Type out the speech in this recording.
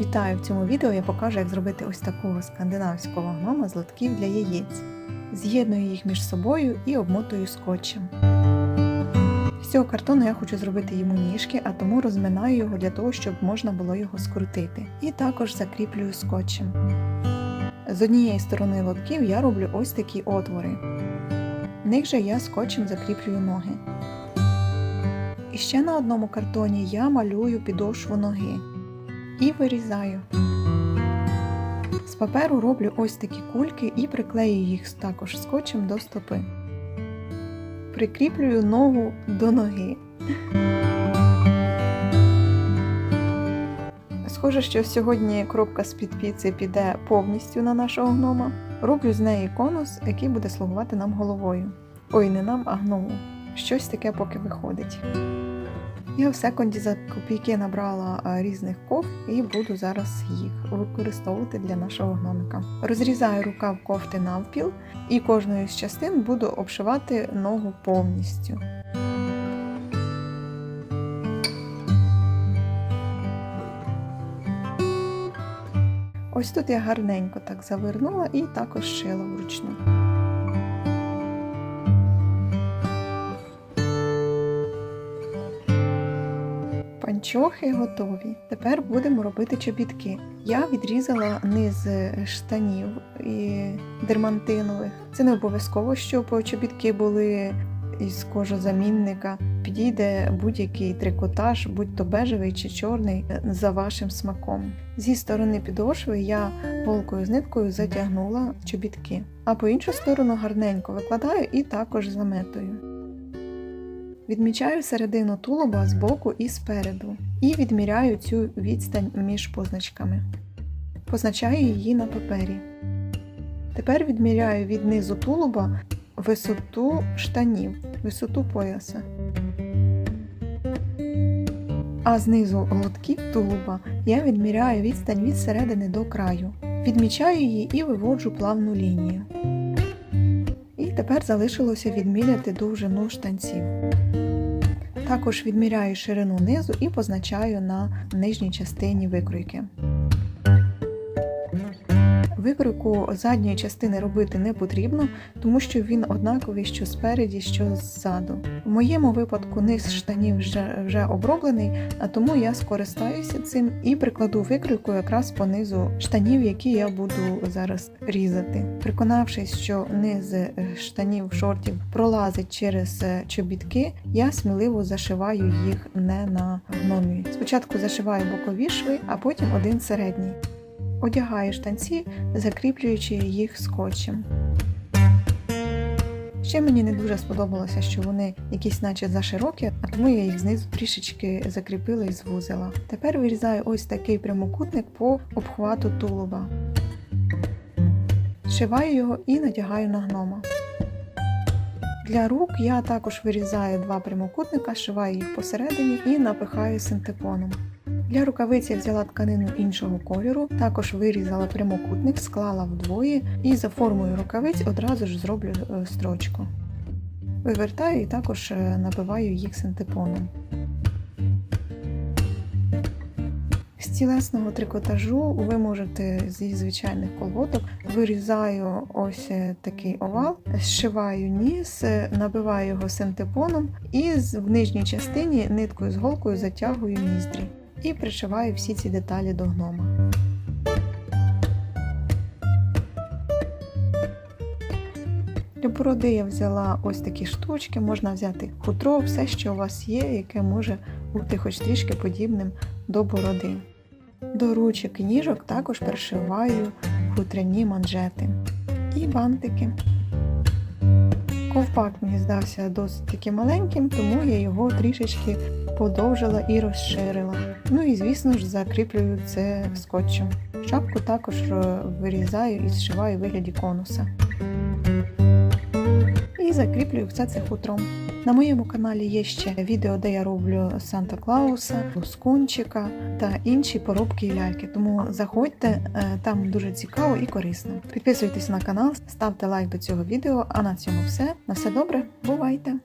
Вітаю! В цьому відео я покажу, як зробити ось такого скандинавського гнома з лотків для яєць. З'єдную їх між собою і обмотую скотчем. З цього картону я хочу зробити йому ніжки, а тому розминаю його для того, щоб можна було його скрутити. І також закріплюю скотчем. З однієї сторони лотків я роблю ось такі отвори. В них же я скотчем закріплюю ноги. І ще на одному картоні я малюю підошву ноги і вирізаю. З паперу роблю ось такі кульки і приклею їх також скотчем до стопи. Прикріплюю ногу до ноги. Схоже, що сьогодні кропка з-під піци піде повністю на нашого гнома. Роблю з неї конус, який буде слугувати нам головою. Ой, не нам, а гному. Щось таке поки виходить. Я в секунді за копійки набрала різних ков і буду зараз їх використовувати для нашого гномика. Розрізаю рукав кофти навпіл і кожною з частин буду обшивати ногу повністю. Ось тут я гарненько так завернула і також шила вручну. Панчохи готові. Тепер будемо робити чобітки. Я відрізала низ штанів і дермантинових. Це не обов'язково, щоб чобітки були із кожозамінника. Підійде будь-який трикотаж, будь то бежевий чи чорний, за вашим смаком. Зі сторони підошви я голкою з ниткою затягнула чобітки, а по іншу сторону гарненько викладаю і також заметую. Відмічаю середину тулуба з боку і спереду. І відміряю цю відстань між позначками. Позначаю її на папері. Тепер відміряю від низу тулуба висоту штанів, висоту пояса. А знизу лотків тулуба я відміряю відстань від середини до краю. Відмічаю її і виводжу плавну лінію. І тепер залишилося відміряти довжину штанців. Також відміряю ширину низу і позначаю на нижній частині викройки. Викройку задньої частини робити не потрібно, тому що він однаковий що спереді, що ззаду. В моєму випадку низ штанів вже, вже оброблений, а тому я скористаюся цим і прикладу викройку якраз по низу штанів, які я буду зараз різати. Переконавшись, що низ штанів шортів пролазить через чобітки, я сміливо зашиваю їх не на гномі. Спочатку зашиваю бокові шви, а потім один середній. Одягаю штанці, закріплюючи їх скотчем. Ще мені не дуже сподобалося, що вони якісь наче заширокі, а тому я їх знизу трішечки закріпила і звузила. Тепер вирізаю ось такий прямокутник по обхвату тулуба. Зшиваю його і надягаю на гнома. Для рук я також вирізаю два прямокутника, шиваю їх посередині і напихаю синтепоном. Для рукавиці взяла тканину іншого кольору, також вирізала прямокутник, склала вдвоє і за формою рукавиць одразу ж зроблю е, строчку. Вивертаю і також е, набиваю їх синтепоном. З цілесного трикотажу ви можете зі звичайних колготок вирізаю ось е, такий овал, зшиваю ніс, набиваю його синтепоном і в нижній частині ниткою з голкою затягую ніздрі і пришиваю всі ці деталі до гнома. Для бороди я взяла ось такі штучки, можна взяти хутро, все, що у вас є, яке може бути хоч трішки подібним до бороди. До ручок і ніжок також пришиваю хутряні манжети і бантики. Ковпак мені здався досить таки маленьким, тому я його трішечки подовжила і розширила. Ну і, звісно ж, закріплюю це скотчем. Шапку також вирізаю і зшиваю у вигляді конуса. І закріплюю все це хутром. На моєму каналі є ще відео, де я роблю Санта Клауса, Лускунчика та інші поробки і ляльки. Тому заходьте, там дуже цікаво і корисно. Підписуйтесь на канал, ставте лайк до цього відео, а на цьому все. На все добре, бувайте!